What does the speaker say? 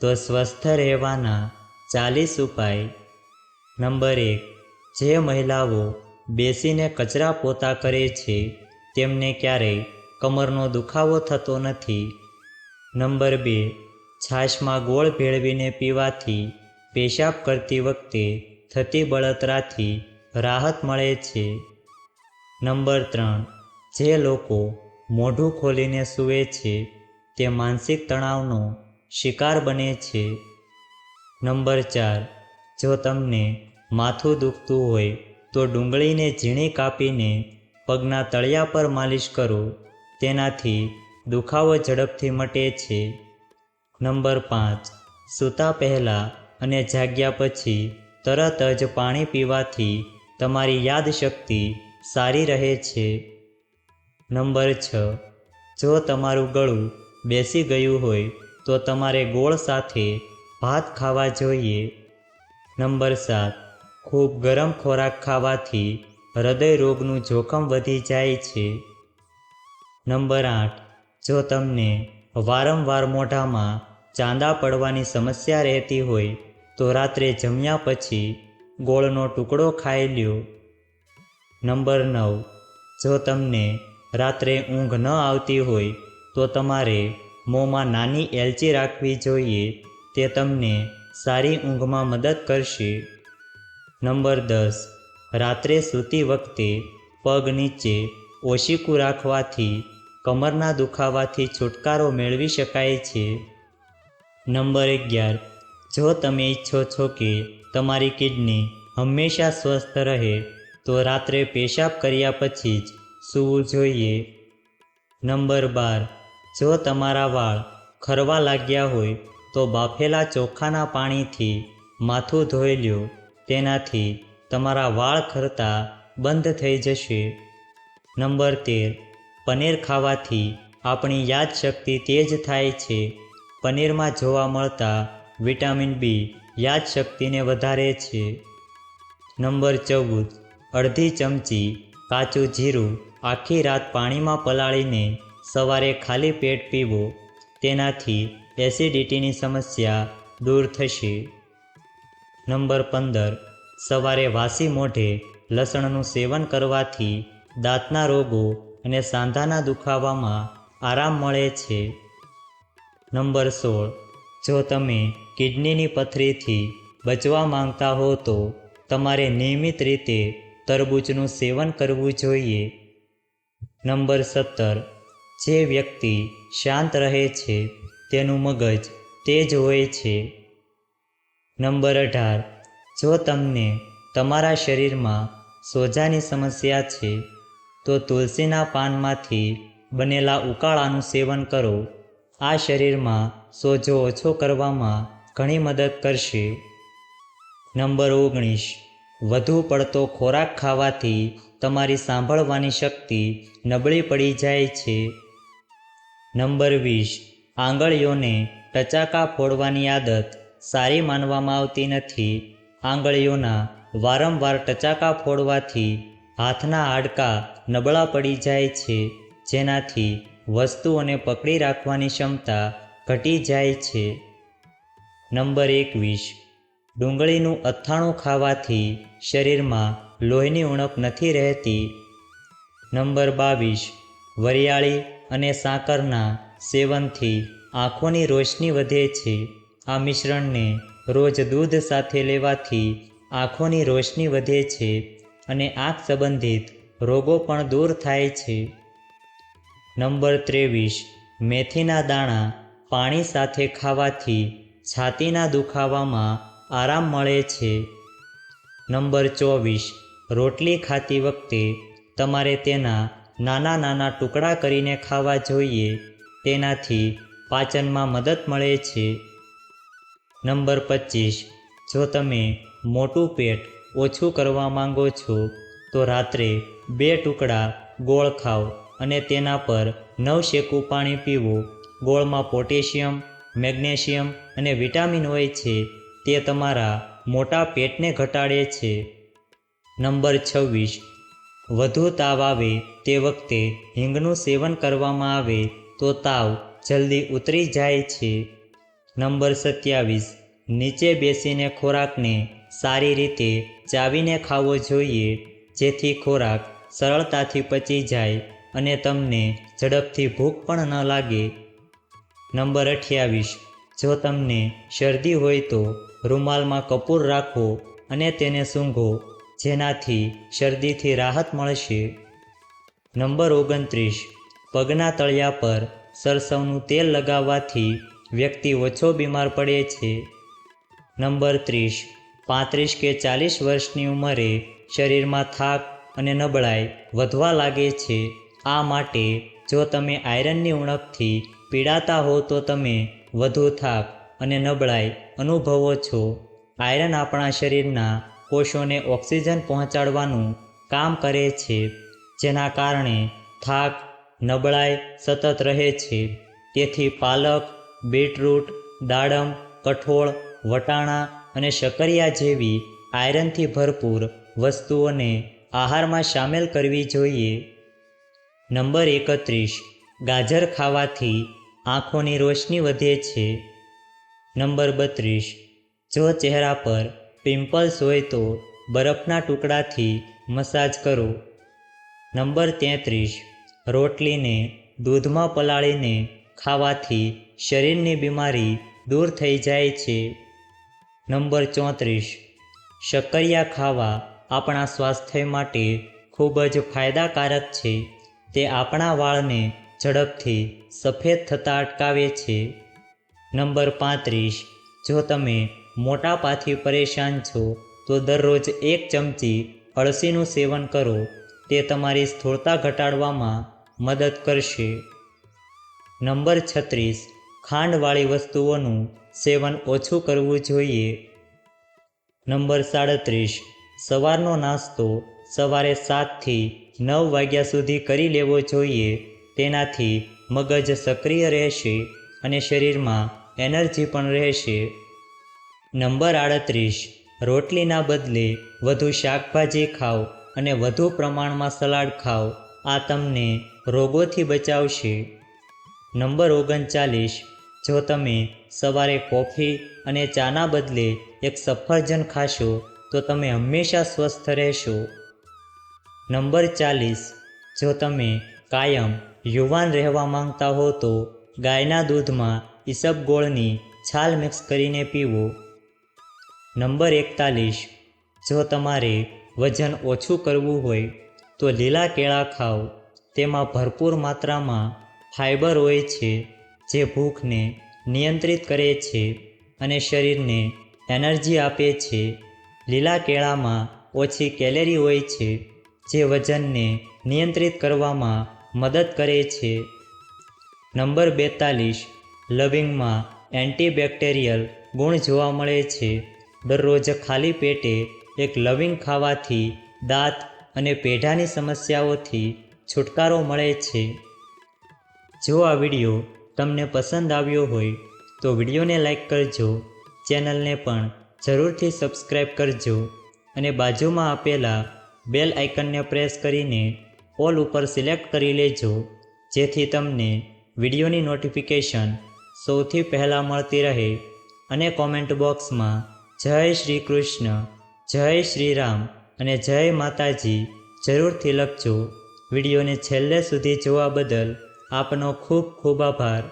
તો સ્વસ્થ રહેવાના ચાલીસ ઉપાય. નંબર એક, જે મહિલાઓ બેસીને કચરા પોતા કરે છે, તેમને ક્યારેય કમરનો દુખાવો થતો નથી. નંબર બે, છાશમાં ગોળ ભેળવીને પીવાથી પેશાબ કરતી વખતે થતી બળતરાથી રાહત મળે છે. નંબર ત્રણ, જે લોકો મોઢું ખોલીને સૂવે છે, તે માનસિક તણાવનો શિકાર બને છે. નંબર ચાર, જો તમને માથું દુખતું હોય, તો ડુંગળીને ઝીણી કાપીને પગના તળિયા પર માલિશ કરો. તેનાથી દુખાવો ઝડપથી મટે છે. નંબર પાંચ, સૂતા પહેલાં અને જાગ્યા પછી તરત જ પાણી પીવાથી તમારી યાદશક્તિ સારી રહે છે. નંબર છ, જો તમારું ગળું બેસી ગયું હોય તો તમારે ગોળ સાથે ભાત ખાવા જોઈએ. નંબર સાત, ખૂબ ગરમ ખોરાક ખાવાથી હૃદય રોગનું જોખમ વધી જાય છે. નંબર આઠ, જો તમને વારંવાર મોઢામાં ચાંદા પડવાની સમસ્યા રહેતી હોય, તો રાત્રે જમ્યા પછી ગોળનો ટુકડો ખાઈ લ્યો. નંબર નવ, જો તમને રાત્રે ઊંઘ ન આવતી હોય, તો તમારે મોંમાં નાની એલચી રાખવી જોઈએ, તે તમને સારી ઊંઘમાં મદદ કરશે. નંબર દસ, રાત્રે સૂતી વખતે પગ નીચે ઓશીકું રાખવાથી કમરના દુખાવાથી છુટકારો મેળવી શકાય છે. નંબર અગિયાર, જો તમે ઈચ્છો છો કે તમારી કિડની હંમેશા સ્વસ્થ રહે, તો રાત્રે પેશાબ કર્યા પછી જ સૂવું જોઈએ. નંબર બાર જો તમારા વાળ ખરવા લાગ્યા હોય તો બાફેલા ચોખાના પાણીથી માથું ધોઈ લ્યો. તેનાથી તમારા વાળ ખરતા બંધ થઈ જશે. નંબર તેર. પનીર ખાવાથી આપણી યાદશક્તિ તેજ થાય છે. પનીરમાં જોવા મળતા વિટામિન બી યાદશક્તિને વધારે છે. નંબર ચૌદ. અડધી ચમચી કાચું જીરું આખી રાત પાણીમાં પલાળીને સવારે ખાલી પેટ પીવો, તેનાથી એસિડિટીની સમસ્યા દૂર થશે. નંબર પંદર, સવારે વાસી મોઢે લસણનું સેવન કરવાથી દાંતના રોગો અને સાંધાના દુખાવામાં આરામ મળે છે. નંબર સોળ, જો તમે કિડનીની પથરીથી બચવા માંગતા હો તો તમારે નિયમિત રીતે તરબૂચનું સેવન કરવું જોઈએ. નંબર સત્તર જે વ્યક્તિ શાંત રહે છે, તેનું મગજ તેજ હોય છે. નંબર અઢાર. જો તમને તમારા શરીરમાં સોજાની સમસ્યા છે, તો તુલસીના પાનમાંથી બનેલા ઉકાળાનું સેવન કરો. આ શરીરમાં સોજો ઓછો કરવામાં ઘણી મદદ કરશે. નંબર ઓગણીસ. વધુ પડતો ખોરાક ખાવાથી તમારી સાંભળવાની શક્તિ નબળી પડી જાય છે. નંબર વીસ. આંગળીઓને ટચાકા ફોડવાની આદત સારી માનવામાં આવતી નથી. આંગળીઓના વારંવાર ટચાકા ફોડવાથી હાથના હાડકા નબળા પડી જાય છે, જેનાથી વસ્તુઓને પકડી રાખવાની ક્ષમતા ઘટી જાય છે. નંબર એકવીસ. ડુંગળીનું અથાણું ખાવાથી શરીરમાં લોહીની ઉણપ નથી રહેતી. નંબર બાવીસ. વરિયાળી અને સાકરના સેવનથી આંખોની રોશની વધે છે. આ મિશ્રણને રોજ દૂધ સાથે લેવાથી આંખોની રોશની વધે છે અને આંખ સંબંધિત રોગો પણ દૂર થાય છે. નંબર ત્રેવીસ, મેથીના દાણા પાણી સાથે ખાવાથી છાતીના દુખાવામાં આરામ મળે છે. નંબર ચોવીસ, રોટલી ખાતી વખતે તમારે તેના નાના નાના ટુકડા કરીને ખાવા જોઈએ, તેનાથી પાચનમાં મદદ મળે છે. નંબર પચીસ. જો તમે મોટું પેટ ઓછું કરવા માંગો છો, તો રાત્રે બે ટુકડા ગોળ ખાઓ અને તેના પર નવ શેકું પાણી પીવું. ગોળમાં પોટેશિયમ, મેગ્નેશિયમ અને વિટામિન હોય છે, તે તમારા મોટા પેટને ઘટાડે છે. નંબર છવ્વીસ. વધુ તાવ આવે તે વખતે હિંગનું સેવન કરવામાં આવે તો તાવ જલ્દી ઉતરી જાય છે. નંબર સત્યાવીસ. નીચે બેસીને ખોરાકને સારી રીતે ચાવીને ખાવો જોઈએ, જેથી ખોરાક સરળતાથી પચી જાય અને તમને ઝડપથી ભૂખ પણ ન લાગે. નંબર અઠ્યાવીસ. જો તમને શરદી હોય તો રૂમાલમાં કપૂર રાખો અને તેને સૂંઘો. જેનાથી શરદીથી રાહત મળશે. નંબર ઓગણત્રીસ. પગના તળિયા પર સરસવનું તેલ લગાવવાથી વ્યક્તિ ઓછો બીમાર પડે છે. નંબર ત્રીસ. પાંત્રીસ કે ચાલીસ વર્ષની ઉંમરે શરીરમાં થાક અને નબળાઈ વધવા લાગે છે. આ માટે જો તમે આયરનની ઉણપથી પીડાતા હો તો તમે વધુ થાક અને નબળાઈ અનુભવો છો. આયરન આપણા શરીરના કોષોને ઓક્સિજન પહોંચાડવાનું કામ કરે છે, જેના કારણે થાક, નબળાઈ સતત રહે છે. તેથી પાલક, બીટરૂટ, દાડમ, કઠોળ, વટાણા અને શકરિયા જેવી આયરનથી ભરપૂર વસ્તુઓને આહારમાં સામેલ કરવી જોઈએ. નંબર એકત્રીસ. ગાજર ખાવાથી આંખોની રોશની વધે છે. નંબર બત્રીસ. જો ચહેરા પર પિમ્પલ્સ હોય તો બરફના ટુકડાથી મસાજ કરો. નંબર તેત્રીસ, રોટલીને દૂધમાં પલાળીને ખાવાથી શરીરની બીમારી દૂર થઈ જાય છે. નંબર ચોત્રીસ, શક્કરિયા ખાવા આપણા સ્વાસ્થ્ય માટે ખૂબ જ ફાયદાકારક છે. તે આપણા વાળને ઝડપથી સફેદ થતાં અટકાવે છે. નંબર પાંત્રીસ, જો તમે મોટાપાથી પરેશાન છો, તો દરરોજ એક ચમચી અળસીનું સેવન કરો. તે તમારી સ્થૂળતા ઘટાડવામાં મદદ કરશે. નંબર છત્રીસ, ખાંડવાળી વસ્તુઓનું સેવન ઓછું કરવું જોઈએ. નંબર સાડત્રીસ, સવારનો નાસ્તો સવારે સાતથી નવ વાગ્યા સુધી કરી લેવો જોઈએ. તેનાથી મગજ સક્રિય રહેશે અને શરીરમાં એનર્જી પણ રહેશે. નંબર આડત્રીસ. રોટલીના બદલે વધુ શાકભાજી ખાઓ અને વધુ પ્રમાણમાં સલાડ ખાઓ. આ તમને રોગોથી બચાવશે. નંબર ઓગણચાલીસ. જો તમે સવારે કોફી અને ચાના બદલે એક સફરજન ખાશો, તો તમે હંમેશા સ્વસ્થ રહેશો. નંબર ચાલીસ. જો તમે કાયમ યુવાન રહેવા માંગતા હો, તો ગાયના દૂધમાં ઈસબગોળની છાલ મિક્સ કરીને પીવો. નંબર એકતાલીસ. જો તમારે વજન ઓછું કરવું હોય, તો લીલા કેળા ખાઓ. તેમાં ભરપૂર માત્રામાં ફાઇબર હોય છે, જે ભૂખને નિયંત્રિત કરે છે અને શરીરને એનર્જી આપે છે. લીલા કેળામાં ઓછી કેલેરી હોય છે, જે વજનને નિયંત્રિત કરવામાં મદદ કરે છે. નંબર બેતાલીસ. લવિંગમાં એન્ટીબેક્ટેરિયલ ગુણ જોવા મળે છે. દરરોજ ખાલી પેટે એક લવિંગ ખાવાથી દાંત અને પેઢાની સમસ્યાઓથી છુટકારો મળે છે. જો આ વીડિયો તમને પસંદ આવ્યો હોય, તો વિડીયોને લાઈક કરજો, ચેનલને પણ જરૂરથી સબસ્ક્રાઈબ કરજો અને બાજુમાં આપેલા બેલ આઇકનને પ્રેસ કરીને ઓલ ઉપર સિલેક્ટ કરી લેજો, જેથી તમને વિડીયોની નોટિફિકેશન સૌથી પહેલાં મળતી રહે અને કોમેન્ટ બોક્સમાં જય શ્રી કૃષ્ણ, જય શ્રી રામ અને જય માતાજી. જરૂરથી લખજો. વિડીયોને છેલ્લે સુધી જોવા બદલ આપનો ખૂબ ખૂબ આભાર.